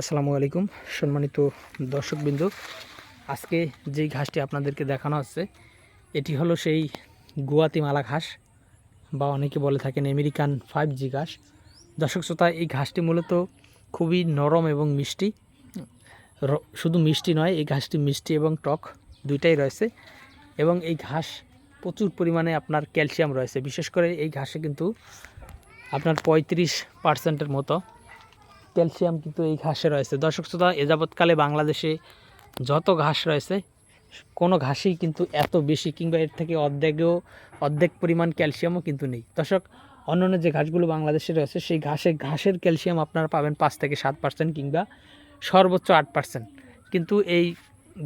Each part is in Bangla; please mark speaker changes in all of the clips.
Speaker 1: আসসালামু আলাইকুম, সম্মানিত দর্শকবৃন্দ। আজকে যেই ঘাসটি আপনাদেরকে দেখানো হচ্ছে, এটি হলো সেই গুয়াতিমালা ঘাস, বা অনেকে বলে থাকেন আমেরিকান ফাইভ জি ঘাস। দর্শক শ্রোতা, এই ঘাসটি মূলত খুবই নরম এবং মিষ্টি। শুধু মিষ্টি নয়, এই ঘাসটি মিষ্টি এবং টক দুইটাই রয়েছে, এবং এই ঘাস প্রচুর পরিমাণে আপনার ক্যালসিয়াম রয়েছে। বিশেষ করে এই ঘাসে কিন্তু আপনার পঁয়ত্রিশ পার্সেন্টের মতো ক্যালসিয়াম কিন্তু এই ঘাসে রয়েছে। দর্শক শ্রোতা, এ যাবৎকালে বাংলাদেশে যত ঘাস রয়েছে, কোনো ঘাসই কিন্তু এত বেশি কিংবা এর থেকে অর্ধেকও, অর্ধেক পরিমাণ ক্যালসিয়ামও কিন্তু নেই। দর্শক, অন্যান্য যে ঘাসগুলো বাংলাদেশে রয়েছে, সেই ঘাসে, ঘাসের ক্যালসিয়াম আপনারা পাবেন পাঁচ থেকে সাত পার্সেন্ট কিংবা সর্বোচ্চ আট পার্সেন্ট। কিন্তু এই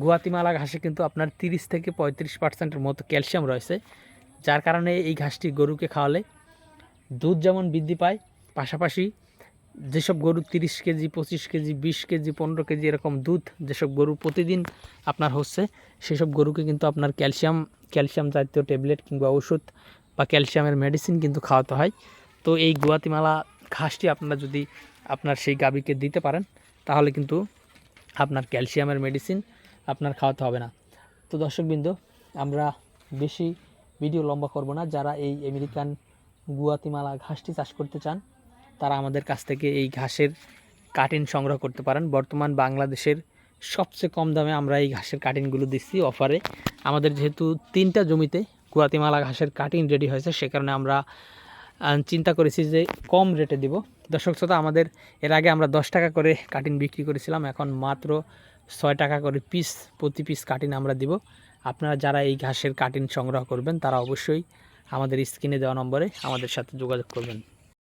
Speaker 1: গুয়াতিমালা ঘাসে কিন্তু আপনার তিরিশ থেকে পঁয়ত্রিশ পার্সেন্টের মতো ক্যালসিয়াম রয়েছে, যার কারণে এই ঘাসটি গরুকে খাওয়ালে দুধ যেমন বৃদ্ধি পায়, পাশাপাশি যেসব গরু তিরিশ কেজি, পঁচিশ কেজি, বিশ কেজি, পনেরো কেজি এরকম দুধ যেসব গরু প্রতিদিন আপনার হচ্ছে, সেসব গরুকে কিন্তু আপনার ক্যালসিয়াম ক্যালসিয়াম জাতীয় ট্যাবলেট কিংবা ওষুধ বা ক্যালসিয়ামের মেডিসিন কিন্তু খাওয়াতে হয়। তো এই গুয়াতিমালা ঘাসটি আপনারা যদি আপনার সেই গাভীকে দিতে পারেন, তাহলে কিন্তু আপনার ক্যালসিয়ামের মেডিসিন আপনার খাওয়াতে হবে না। তো দর্শকবৃন্দ, আমরা বেশি ভিডিও লম্বা করব না। যারা এই আমেরিকান গুয়াতিমালা ঘাসটি চাষ করতে চান তারা আমাদের কাছ থেকে এই ঘাসের কাটিন সংগ্রহ করতে পারেন। বর্তমান বাংলাদেশের সবচেয়ে কম দামে আমরা এই ঘাসের কাটিনগুলো দিচ্ছি অফারে। আমাদের যেহেতু তিনটা জমিতে গুয়াতিমালা ঘাসের কাটিন রেডি হয়েছে, সে কারণে আমরা চিন্তা করেছি যে কম রেটে দিব। দর্শক শ্রোতা, আমাদের এর আগে আমরা দশ টাকা করে কাটিন বিক্রি করেছিলাম, এখন মাত্র ছয় টাকা করে পিস, প্রতি পিস কাটিন আমরা দিব। আপনারা যারা এই ঘাসের কাটিন সংগ্রহ করবেন, তারা অবশ্যই আমাদের স্ক্রিনে দেওয়া নম্বরে আমাদের সাথে যোগাযোগ করবেন।